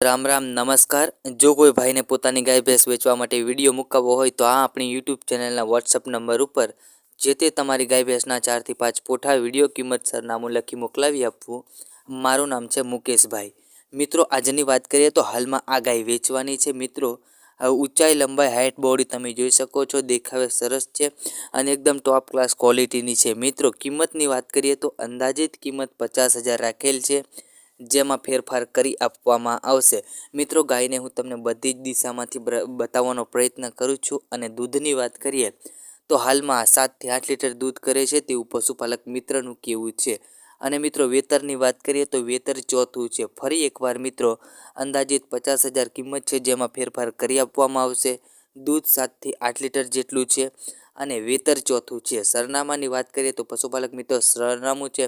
રામ રામ, નમસ્કાર. જો કોઈ ભાઈને પોતાની ગાય ભેંસ વેચવા માટે વીડિયો મુકાવવો હોય તો આ આપણી યુટ્યુબ ચેનલના વોટ્સઅપ નંબર ઉપર, જે તે તમારી ગાય ભેંસના ચારથી પાંચ પોઠા વીડિયો કિંમત સરનામું લખી મોકલાવી આપવું. મારું નામ છે મુકેશભાઈ. મિત્રો, આજની વાત કરીએ તો હાલમાં આ ગાય વેચવાની છે. મિત્રો ઊંચાઈ, લંબાઈ હાઇટ બોડી તમે જોઈ શકો છો. દેખાવે સરસ છે અને એકદમ ટોપ ક્લાસ ક્વોલિટીની છે. મિત્રો, કિંમતની વાત કરીએ તો અંદાજિત કિંમત પચાસ હજાર રાખેલ છે. જેમાં ફેરફાર કરી આપવામાં આવશે. મિત્રો, ગાયને હું તમને બધી જ દિશામાંથી બતાવવાનો પ્રયત્ન કરું છું અને દૂધની વાત કરીએ, તો હાલમાં સાતથી આઠ લીટર દૂધ કરે છે તેવું પશુપાલક મિત્રનું કહેવું છે. અને મિત્રો, વેતરની વાત કરીએ તો વેતર ચોથું છે. ફરી એકવાર મિત્રો, અંદાજિત પચાસ હજાર કિંમત છે જેમાં ફેરફાર કરી આપવામાં આવશે. દૂધ સાતથી આઠ લીટર જેટલું છે. અને વેતર ચોથું છે. સરનામાની વાત કરીએ તો પશુપાલક મિત્રો સરનામું છે.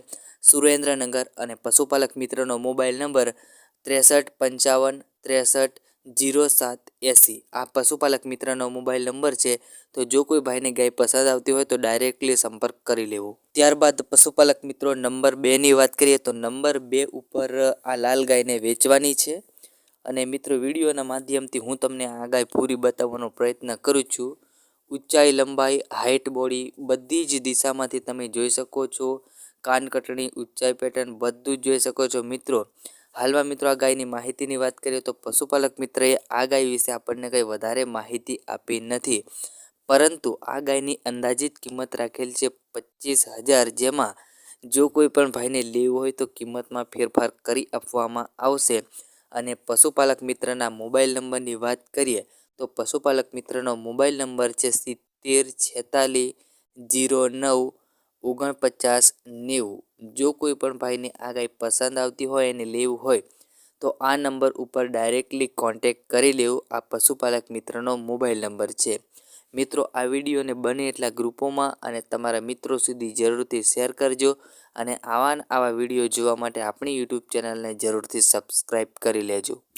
સુરેન્દ્રનગર અને પશુપાલક મિત્રનો મોબાઈલ નંબર ત્રેસઠ પંચાવન ત્રેસઠ જીરો સાત એંસી. આ પશુપાલક મિત્રનો મોબાઈલ નંબર છે. તો જો કોઈ ભાઈને ગાય પસંદ આવતી હોય તો ડાયરેક્ટલી સંપર્ક કરી લેવો. ત્યારબાદ પશુપાલક મિત્રો નંબર બેની વાત કરીએ તો નંબર બે ઉપર આ લાલ ગાયને વેચવાની છે. અને મિત્રો વિડીયોના માધ્યમથી હું તમને આ ગાય પૂરી બતાવવાનો પ્રયત્ન કરું છું. ઊંચાઈ, લંબાઈ હાઇટ બોડી બધી જ દિશામાંથી તમે જોઈ શકો છો. કાનકટણી ઊંચાઈ પેટર્ન બધું જ જોઈ શકો છો. મિત્રો, હાલમાં મિત્રો આ ગાયની માહિતીની વાત કરીએ તો પશુપાલક મિત્રએ આ ગાય વિશે આપણને કંઈ વધારે માહિતી આપી નથી. પરંતુ આ ગાયની અંદાજિત કિંમત રાખેલ છે પચીસ હજાર, જેમાં જો કોઈ પણ ભાઈને લેવું હોય તો કિંમતમાં ફેરફાર કરી આપવામાં આવશે. અને પશુપાલક મિત્રના મોબાઈલ નંબરની વાત કરીએ તો પશુપાલક મિત્રનો મોબાઈલ નંબર છે સિત્તેર છેતાલીસ જીરો નવ ઓગણપચાસ નેવું. જો કોઈ પણ ભાઈને આ ગાય પસંદ આવતી હોય અને લેવું હોય, તો આ નંબર ઉપર ડાયરેક્ટલી કોન્ટેક કરી લેવું. આ પશુપાલક મિત્રનો મોબાઈલ નંબર છે. મિત્રો, આ વિડીયોને બને એટલા ગ્રુપોમાં અને તમારા મિત્રો સુધી જરૂરથી શેર કરજો અને આવા આવા વીડિયો જોવા માટે આપણી યુટ્યુબ ચેનલને જરૂરથી સબસ્ક્રાઈબ કરી લેજો.